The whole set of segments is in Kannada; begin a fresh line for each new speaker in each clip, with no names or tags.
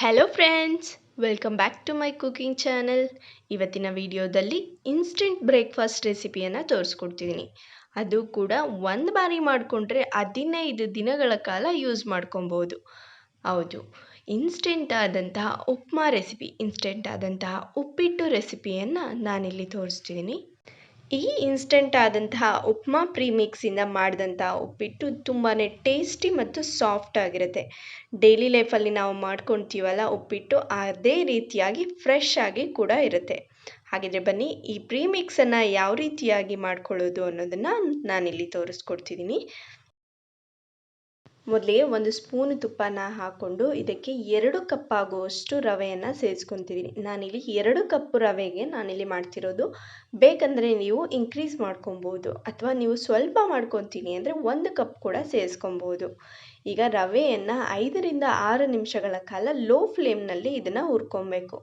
Hello friends welcome back to my cooking channel ಇವತ್ತಿನ ವಿಡಿಯೋದಲ್ಲಿ ಇನ್ಸ್ಟೆಂಟ್ ಬ್ರೇಕ್ಫಾಸ್ಟ್ ರೆಸಿಪಿಯನ್ನು ತೋರಿಸ್ಕೊಡ್ತಿದ್ದೀನಿ ಅದು ಕೂಡ ಒಂದು ಬಾರಿ ಮಾಡಿಕೊಂಡ್ರೆ ಹದಿನೈದು ದಿನಗಳ ಕಾಲ ಯೂಸ್ ಮಾಡ್ಕೊಬೋದು. ಹೌದು. ಇನ್ಸ್ಟೆಂಟ್ ಆದಂತಹ ಉಪ್ಮಾ ರೆಸಿಪಿ ಇನ್ಸ್ಟೆಂಟ್ ಆದಂತಹ ಉಪ್ಪಿಟ್ಟು ರೆಸಿಪಿಯನ್ನು ನಾನಿಲ್ಲಿ ತೋರಿಸ್ತಿದ್ದೀನಿ ಈ ಇನ್ಸ್ಟೆಂಟ್ ಆದಂತಹ ಉಪ್ಮಾ ಪ್ರೀಮಿಕ್ಸಿಂದ ಮಾಡಿದಂಥ ಉಪ್ಪಿಟ್ಟು ತುಂಬಾ ಟೇಸ್ಟಿ ಮತ್ತು ಸಾಫ್ಟ್ ಆಗಿರುತ್ತೆ. ಡೈಲಿ ಲೈಫಲ್ಲಿ ನಾವು ಮಾಡ್ಕೊತೀವಲ್ಲ ಉಪ್ಪಿಟ್ಟು, ಅದೇ ರೀತಿಯಾಗಿ ಫ್ರೆಶ್ ಆಗಿ ಕೂಡ ಇರುತ್ತೆ. ಹಾಗಿದ್ರೆ ಬನ್ನಿ, ಈ ಪ್ರೀಮಿಕ್ಸನ್ನು ಯಾವ ರೀತಿಯಾಗಿ ಮಾಡ್ಕೊಳ್ಳೋದು ಅನ್ನೋದನ್ನು ನಾನಿಲ್ಲಿ ತೋರಿಸ್ಕೊಡ್ತಿದ್ದೀನಿ ಮೊದಲಿಗೆ ಒಂದು ಸ್ಪೂನ್ ತುಪ್ಪನ ಹಾಕ್ಕೊಂಡು ಇದಕ್ಕೆ ಎರಡು ಕಪ್ ಆಗುವಷ್ಟು ರವೆಯನ್ನು ಸೇರಿಸ್ಕೊತಿದ್ದೀನಿ ನಾನಿಲ್ಲಿ ಎರಡು ಕಪ್ ರವೆಗೆ ನಾನಿಲ್ಲಿ ಮಾಡ್ತಿರೋದು. ಬೇಕಂದರೆ ನೀವು ಇನ್ಕ್ರೀಸ್ ಮಾಡ್ಕೊಬೋದು ಅಥವಾ ನೀವು ಸ್ವಲ್ಪ ಮಾಡ್ಕೊತೀನಿ ಅಂದರೆ ಒಂದು ಕಪ್ ಕೂಡ ಸೇರಿಸ್ಕೊಬೋದು. ಈಗ ರವೆಯನ್ನು ಐದರಿಂದ ಆರು ನಿಮಿಷಗಳ ಕಾಲ ಲೋ ಫ್ಲೇಮ್ನಲ್ಲಿ ಇದನ್ನು ಹುರ್ಕೊಬೇಕು.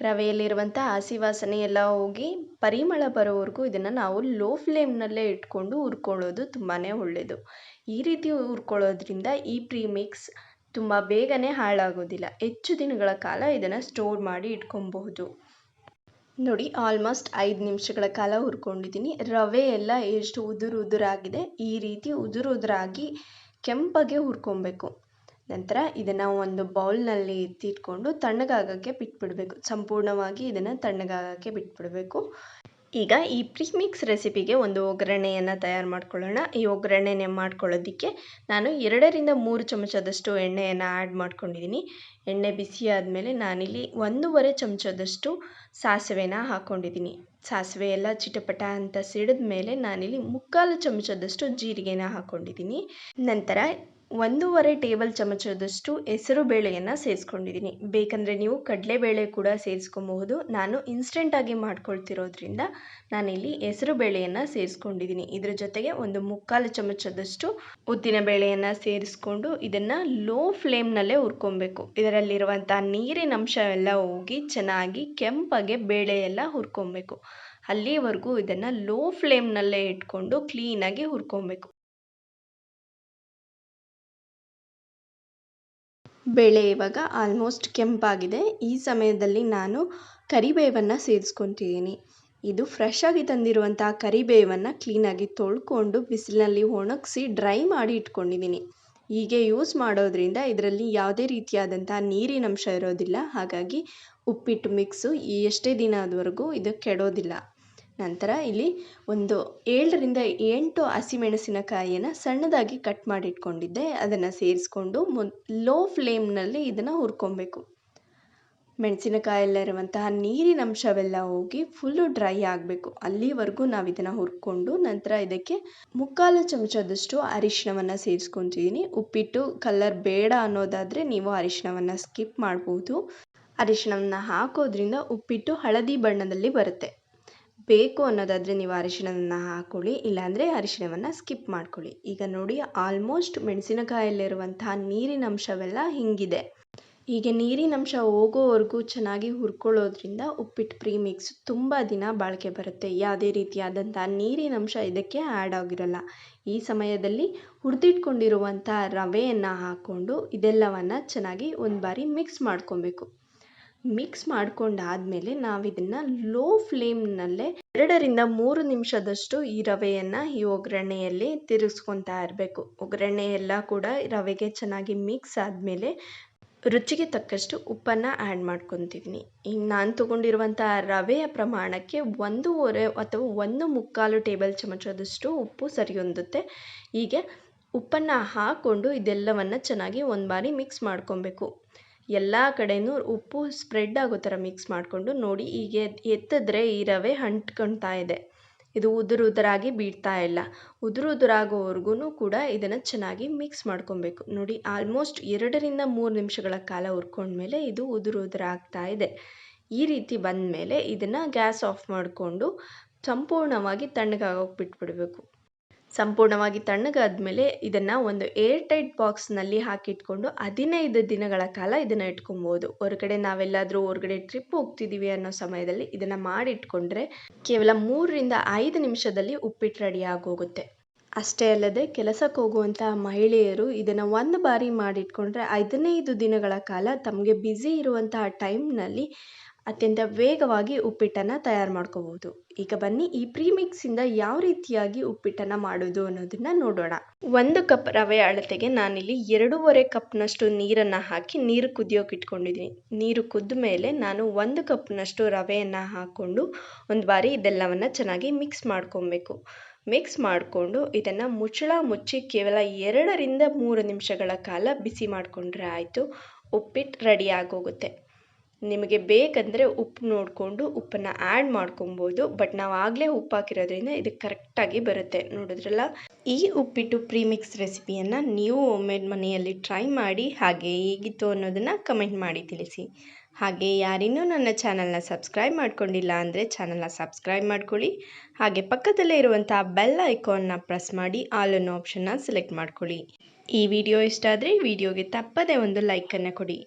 ರವೆಯಲ್ಲಿರುವಂಥ ಹಸಿ ವಾಸನೆ ಎಲ್ಲ ಹೋಗಿ ಪರಿಮಳ ಬರೋವರೆಗೂ ಇದನ್ನು ನಾವು ಲೋ ಫ್ಲೇಮ್ನಲ್ಲೇ ಇಟ್ಕೊಂಡು ಹುರ್ಕೊಳ್ಳೋದು ತುಂಬಾ ಒಳ್ಳೆಯದು ಈ ರೀತಿ ಹುರ್ಕೊಳ್ಳೋದ್ರಿಂದ ಈ ಪ್ರೀಮಿಕ್ಸ್ ತುಂಬ ಬೇಗನೆ ಹಾಳಾಗೋದಿಲ್ಲ. ಹೆಚ್ಚು ದಿನಗಳ ಕಾಲ ಇದನ್ನು ಸ್ಟೋರ್ ಮಾಡಿ ಇಟ್ಕೊಬಹುದು. ನೋಡಿ, ಆಲ್ಮೋಸ್ಟ್ ಐದು ನಿಮಿಷಗಳ ಕಾಲ ಹುರ್ಕೊಂಡಿದ್ದೀನಿ. ರವೆ ಎಲ್ಲ ಎಷ್ಟು ಉದುರು ಉದುರಾಗಿದೆ ಈ ರೀತಿ ಉದುರು ಉದುರಾಗಿ ಕೆಂಪಗೆ ಹುರ್ಕೊಬೇಕು. ನಂತರ ಇದನ್ನು ಒಂದು ಬೌಲ್ನಲ್ಲಿ ಎತ್ತಿಟ್ಕೊಂಡು ತಣ್ಣಗಾಗೋಕ್ಕೆ ಬಿಟ್ಬಿಡಬೇಕು. ಸಂಪೂರ್ಣವಾಗಿ ಇದನ್ನು ತಣ್ಣಗಾಗೋಕ್ಕೆ ಬಿಟ್ಬಿಡಬೇಕು. ಈಗ ಈ ಪ್ರೀಮಿಕ್ಸ್ ರೆಸಿಪಿಗೆ ಒಂದು ಒಗ್ಗರಣೆಯನ್ನು ತಯಾರು ಮಾಡ್ಕೊಳ್ಳೋಣ. ಈ ಒಗ್ಗರಣೆನೆ ಮಾಡ್ಕೊಳ್ಳೋದಕ್ಕೆ ನಾನು ಎರಡರಿಂದ ಮೂರು ಚಮಚದಷ್ಟು ಎಣ್ಣೆಯನ್ನು ಆ್ಯಡ್ ಮಾಡ್ಕೊಂಡಿದ್ದೀನಿ ಎಣ್ಣೆ ಬಿಸಿ ಆದಮೇಲೆ ನಾನಿಲ್ಲಿ ಒಂದೂವರೆ ಚಮಚದಷ್ಟು ಸಾಸಿವೆನ ಹಾಕ್ಕೊಂಡಿದ್ದೀನಿ ಸಾಸಿವೆ ಎಲ್ಲ ಚಿಟಪಟ ಅಂತ ಸಿಡಿದ ಮೇಲೆ ನಾನಿಲ್ಲಿ ಮುಕ್ಕಾಲು ಚಮಚದಷ್ಟು ಜೀರಿಗೆನ ಹಾಕ್ಕೊಂಡಿದ್ದೀನಿ ನಂತರ ಒಂದೂವರೆ ಟೇಬಲ್ ಚಮಚದಷ್ಟು ಹೆಸರು ಬೇಳೆಯನ್ನು ಸೇರಿಸ್ಕೊಂಡಿದ್ದೀನಿ. ಬೇಕಂದರೆ ನೀವು ಕಡಲೆಬೇಳೆ ಕೂಡ ಸೇರಿಸ್ಕೊಬಹುದು. ನಾನು ಇನ್ಸ್ಟೆಂಟಾಗಿ ಮಾಡ್ಕೊಳ್ತಿರೋದ್ರಿಂದ ನಾನಿಲ್ಲಿ ಹೆಸರು ಬೇಳೆಯನ್ನು ಸೇರಿಸ್ಕೊಂಡಿದ್ದೀನಿ. ಇದರ ಜೊತೆಗೆ ಒಂದು ಮುಕ್ಕಾಲು ಚಮಚದಷ್ಟು ಉದ್ದಿನ ಬೇಳೆಯನ್ನು ಸೇರಿಸ್ಕೊಂಡು ಇದನ್ನು ಲೋ ಫ್ಲೇಮ್ನಲ್ಲೇ ಹುರ್ಕೊಬೇಕು. ಇದರಲ್ಲಿರುವಂಥ ನೀರಿನ ಅಂಶ ಎಲ್ಲ ಹೋಗಿ ಚೆನ್ನಾಗಿ ಕೆಂಪಗೆ ಬೇಳೆ ಎಲ್ಲ ಹುರ್ಕೊಬೇಕು. ಅಲ್ಲಿವರೆಗೂ ಇದನ್ನು ಲೋ ಫ್ಲೇಮ್ನಲ್ಲೇ ಇಟ್ಕೊಂಡು ಕ್ಲೀನಾಗಿ ಹುರ್ಕೊಬೇಕು. ಬೇಳೆ ಇವಾಗ ಆಲ್ಮೋಸ್ಟ್ ಕೆಂಪಾಗಿದೆ. ಈ ಸಮಯದಲ್ಲಿ ನಾನು ಕರಿಬೇವನ್ನು ಸೇರಿಸ್ಕೊತಿದ್ದೀನಿ ಇದು ಫ್ರೆಶ್ ಆಗಿ ತಂದಿರುವಂಥ ಕರಿಬೇವನ್ನು ಕ್ಲೀನಾಗಿ ತೊಳ್ಕೊಂಡು ಬಿಸಿಲಿನಲ್ಲಿ ಒಣಗಿಸಿ ಡ್ರೈ ಮಾಡಿ ಇಟ್ಕೊಂಡಿದ್ದೀನಿ. ಹೀಗೆ ಯೂಸ್ ಮಾಡೋದ್ರಿಂದ ಇದರಲ್ಲಿ ಯಾವುದೇ ರೀತಿಯಾದಂಥ ನೀರಿನಂಶ ಇರೋದಿಲ್ಲ. ಹಾಗಾಗಿ ಉಪ್ಪಿಟ್ಟು ಮಿಕ್ಸು ಎಷ್ಟೇ ದಿನದವರೆಗೂ ಇದು ಕೆಡೋದಿಲ್ಲ. ನಂತರ ಇಲ್ಲಿ ಒಂದು ಏಳರಿಂದ ಎಂಟು ಹಸಿಮೆಣಸಿನಕಾಯಿಯನ್ನು ಸಣ್ಣದಾಗಿ ಕಟ್ ಮಾಡಿಟ್ಕೊಂಡಿದ್ದೆ. ಅದನ್ನು ಸೇರಿಸ್ಕೊಂಡು ಮು ಲೋ ಫ್ಲೇಮ್ನಲ್ಲಿ ಇದನ್ನು ಹುರ್ಕೊಬೇಕು. ಮೆಣಸಿನಕಾಯಲ್ಲಿರುವಂತಹ ನೀರಿನ ಅಂಶವೆಲ್ಲ ಹೋಗಿ ಫುಲ್ಲು ಡ್ರೈ ಆಗಬೇಕು. ಅಲ್ಲಿವರೆಗೂ ನಾವು ಇದನ್ನು ಹುರ್ಕೊಂಡು ನಂತರ ಇದಕ್ಕೆ ಮುಕ್ಕಾಲು ಚಮಚದಷ್ಟು ಅರಿಶಿಣವನ್ನು ಸೇರಿಸ್ಕೊತಿದ್ದೀನಿ ಉಪ್ಪಿಟ್ಟು ಕಲರ್ ಬೇಡ ಅನ್ನೋದಾದರೆ ನೀವು ಅರಿಶಿಣವನ್ನು ಸ್ಕಿಪ್ ಮಾಡ್ಬೋದು. ಅರಿಶಿಣವನ್ನು ಹಾಕೋದ್ರಿಂದ ಉಪ್ಪಿಟ್ಟು ಹಳದಿ ಬಣ್ಣದಲ್ಲಿ ಬರುತ್ತೆ. ಬೇಕು ಅನ್ನೋದಾದರೆ ನೀವು ಅರಿಶಿಣವನ್ನು ಹಾಕ್ಕೊಳ್ಳಿ ಇಲ್ಲಾಂದರೆ ಅರಿಶಿಣವನ್ನು ಸ್ಕಿಪ್ ಮಾಡ್ಕೊಳ್ಳಿ. ಈಗ ನೋಡಿ ಆಲ್ಮೋಸ್ಟ್ ಮೆಣಸಿನಕಾಯಲ್ಲಿರುವಂತಹ ನೀರಿನ ಅಂಶವೆಲ್ಲ ಹಿಂಗಿದೆ. ಹೀಗೆ ನೀರಿನಂಶ ಹೋಗೋವರೆಗೂ ಚೆನ್ನಾಗಿ ಹುರ್ಕೊಳ್ಳೋದ್ರಿಂದ ಉಪ್ಪಿಟ್ಟು ಪ್ರೀಮಿಕ್ಸ್ ತುಂಬ ದಿನ ಬಾಳಿಕೆ ಬರುತ್ತೆ. ಯಾವುದೇ ರೀತಿಯಾದಂಥ ನೀರಿನಂಶ ಇದಕ್ಕೆ ಆ್ಯಡ್ ಆಗಿರಲ್ಲ. ಈ ಸಮಯದಲ್ಲಿ ಹುರಿದಿಟ್ಕೊಂಡಿರುವಂಥ ರವೆಯನ್ನು ಹಾಕ್ಕೊಂಡು ಇದೆಲ್ಲವನ್ನು ಚೆನ್ನಾಗಿ ಒಂದು ಬಾರಿ ಮಿಕ್ಸ್ ಮಾಡ್ಕೊಬೇಕು. ಮಿಕ್ಸ್ ಮಾಡ್ಕೊಂಡಾದಮೇಲೆ ನಾವಿದನ್ನು ಲೋ ಫ್ಲೇಮ್ನಲ್ಲೇ ಎರಡರಿಂದ ಮೂರು ನಿಮಿಷದಷ್ಟು ಈ ರವೆಯನ್ನು ಈ ಒಗ್ಗರಣೆಯಲ್ಲಿ ತಿರುಗಿಸ್ಕೊತಾ ಇರಬೇಕು. ಒಗ್ಗರಣೆ ಎಲ್ಲ ಕೂಡ ರವೆಗೆ ಚೆನ್ನಾಗಿ ಮಿಕ್ಸ್ ಆದಮೇಲೆ ರುಚಿಗೆ ತಕ್ಕಷ್ಟು ಉಪ್ಪನ್ನು ಆ್ಯಡ್ ಮಾಡ್ಕೊತಿದ್ದೀನಿ ಈಗ ನಾನು ತೊಗೊಂಡಿರುವಂಥ ರವೆಯ ಪ್ರಮಾಣಕ್ಕೆ ಒಂದೂವರೆ ಅಥವಾ ಒಂದು ಮುಕ್ಕಾಲು ಟೇಬಲ್ ಚಮಚದಷ್ಟು ಉಪ್ಪು ಸರಿ ಹೊಂದುತ್ತೆ ಹೀಗೆ ಉಪ್ಪನ್ನು ಹಾಕ್ಕೊಂಡು ಇದೆಲ್ಲವನ್ನು ಚೆನ್ನಾಗಿ ಒಂದು ಬಾರಿ ಮಿಕ್ಸ್ ಮಾಡ್ಕೊಬೇಕು. ಎಲ್ಲ ಕಡೆಯೂ ಉಪ್ಪು ಸ್ಪ್ರೆಡ್ ಆಗೋ ಥರ ಮಿಕ್ಸ್ ಮಾಡಿಕೊಂಡು ನೋಡಿ ಈಗ ಎತ್ತಿದ್ರೆ ಈ ರವೆ ಅಂಟ್ಕೊಳ್ತಾ ಇದೆ. ಇದು ಉದುರು ಉದುರಾಗಿ ಬೀಳ್ತಾ ಇಲ್ಲ. ಉದುರು ಉದುರಾಗೋವರೆಗೂ ಕೂಡ ಇದನ್ನು ಚೆನ್ನಾಗಿ ಮಿಕ್ಸ್ ಮಾಡ್ಕೊಬೇಕು. ನೋಡಿ ಆಲ್ಮೋಸ್ಟ್ ಎರಡರಿಂದ ಮೂರು ನಿಮಿಷಗಳ ಕಾಲ ಹುರ್ಕೊಂಡ್ಮೇಲೆ ಇದು ಉದುರು ಉದುರಾಗ್ತಾ ಇದೆ. ಈ ರೀತಿ ಬಂದಮೇಲೆ ಇದನ್ನು ಗ್ಯಾಸ್ ಆಫ್ ಮಾಡಿಕೊಂಡು ಸಂಪೂರ್ಣವಾಗಿ ತಣ್ಣಗಾಗೋಕೆ ಬಿಟ್ಬಿಡಬೇಕು. ಸಂಪೂರ್ಣವಾಗಿ ತಣ್ಣಗಾದ್ಮೇಲೆ ಇದನ್ನು ಒಂದು ಏರ್ ಟೈಟ್ ಬಾಕ್ಸ್ನಲ್ಲಿ ಹಾಕಿಟ್ಕೊಂಡು ಹದಿನೈದು ದಿನಗಳ ಕಾಲ ಇದನ್ನು ಇಟ್ಕೊಬೋದು. ಹೊರಗಡೆ ನಾವೆಲ್ಲಾದರೂ ಹೊರಗಡೆ ಟ್ರಿಪ್ ಹೋಗ್ತಿದ್ದೀವಿ ಅನ್ನೋ ಸಮಯದಲ್ಲಿ ಇದನ್ನು ಮಾಡಿಟ್ಕೊಂಡ್ರೆ ಕೇವಲ ಮೂರರಿಂದ ಐದು ನಿಮಿಷದಲ್ಲಿ ಉಪ್ಪಿಟ್ಟು ರೆಡಿ ಆಗೋಗುತ್ತೆ. ಅಷ್ಟೇ ಅಲ್ಲದೆ ಕೆಲಸಕ್ಕೆ ಹೋಗುವಂತಹ ಮಹಿಳೆಯರು ಇದನ್ನು ಒಂದು ಬಾರಿ ಮಾಡಿಟ್ಕೊಂಡ್ರೆ ಹದಿನೈದು ದಿನಗಳ ಕಾಲ ತಮಗೆ ಬ್ಯುಸಿ ಇರುವಂತಹ ಟೈಮ್ನಲ್ಲಿ ಅತ್ಯಂತ ವೇಗವಾಗಿ ಉಪ್ಪಿಟ್ಟನ್ನು ತಯಾರು ಮಾಡ್ಕೋಬೋದು. ಈಗ ಬನ್ನಿ ಈ ಪ್ರೀಮಿಕ್ಸಿಂದ ಯಾವ ರೀತಿಯಾಗಿ ಉಪ್ಪಿಟ್ಟನ್ನು ಮಾಡೋದು ಅನ್ನೋದನ್ನು ನೋಡೋಣ. ಒಂದು ಕಪ್ ರವೆ ಅಳತೆಗೆ ನಾನಿಲ್ಲಿ ಎರಡೂವರೆ ಕಪ್ನಷ್ಟು ನೀರನ್ನು ಹಾಕಿ ನೀರು ಕುದಿಯೋಕೆ ಇಟ್ಕೊಂಡಿದ್ದೀನಿ. ನೀರು ಕುದ್ದ ಮೇಲೆ ನಾನು ಒಂದು ಕಪ್ನಷ್ಟು ರವೆಯನ್ನು ಹಾಕ್ಕೊಂಡು ಒಂದು ಬಾರಿ ಇದೆಲ್ಲವನ್ನು ಚೆನ್ನಾಗಿ ಮಿಕ್ಸ್ ಮಾಡ್ಕೊಬೇಕು. ಮಿಕ್ಸ್ ಮಾಡಿಕೊಂಡು ಇದನ್ನು ಮುಚ್ಚಳ ಮುಚ್ಚಿ ಕೇವಲ ಎರಡರಿಂದ ಮೂರು ನಿಮಿಷಗಳ ಕಾಲ ಬಿಸಿ ಮಾಡಿಕೊಂಡ್ರೆ ಆಯಿತು. ಉಪ್ಪಿಟ್ಟು ರೆಡಿ ಆಗೋಗುತ್ತೆ. ನಿಮಗೆ ಬೇಕಂದರೆ ಉಪ್ಪು ನೋಡಿಕೊಂಡು ಉಪ್ಪನ್ನು ಆ್ಯಡ್ ಮಾಡ್ಕೊಬೋದು. ಬಟ್ ನಾವು ಆಗಲೇ ಉಪ್ಪು ಹಾಕಿರೋದ್ರಿಂದ ಇದು ಕರೆಕ್ಟಾಗಿ ಬರುತ್ತೆ. ನೋಡಿದ್ರಲ್ಲ? ಈ ಉಪ್ಪಿಟ್ಟು ಪ್ರೀಮಿಕ್ಸ್ ರೆಸಿಪಿಯನ್ನು ನೀವು ಒಮ್ಮೆಡ್ ಮನೆಯಲ್ಲಿ ಟ್ರೈ ಮಾಡಿ ಹಾಗೆ ಹೇಗಿತ್ತು ಅನ್ನೋದನ್ನು ಕಮೆಂಟ್ ಮಾಡಿ ತಿಳಿಸಿ. ಹಾಗೆ ಯಾರಿನ್ನೂ ನನ್ನ ಚಾನಲ್ನ ಸಬ್ಸ್ಕ್ರೈಬ್ ಮಾಡ್ಕೊಂಡಿಲ್ಲ ಅಂದರೆ ಚಾನಲ್ನ ಸಬ್ಸ್ಕ್ರೈಬ್ ಮಾಡ್ಕೊಳ್ಳಿ. ಹಾಗೆ ಪಕ್ಕದಲ್ಲೇ ಇರುವಂಥ ಬೆಲ್ ಐಕಾನ್ನ ಪ್ರೆಸ್ ಮಾಡಿ ಆಲ್ ಅನ್ನೋ ಆಪ್ಷನ್ನ ಸೆಲೆಕ್ಟ್ ಮಾಡ್ಕೊಳ್ಳಿ. ಈ ವಿಡಿಯೋ ಇಷ್ಟ ಆದರೆ ವಿಡಿಯೋಗೆ ತಪ್ಪದೇ ಒಂದು ಲೈಕನ್ನು ಕೊಡಿ.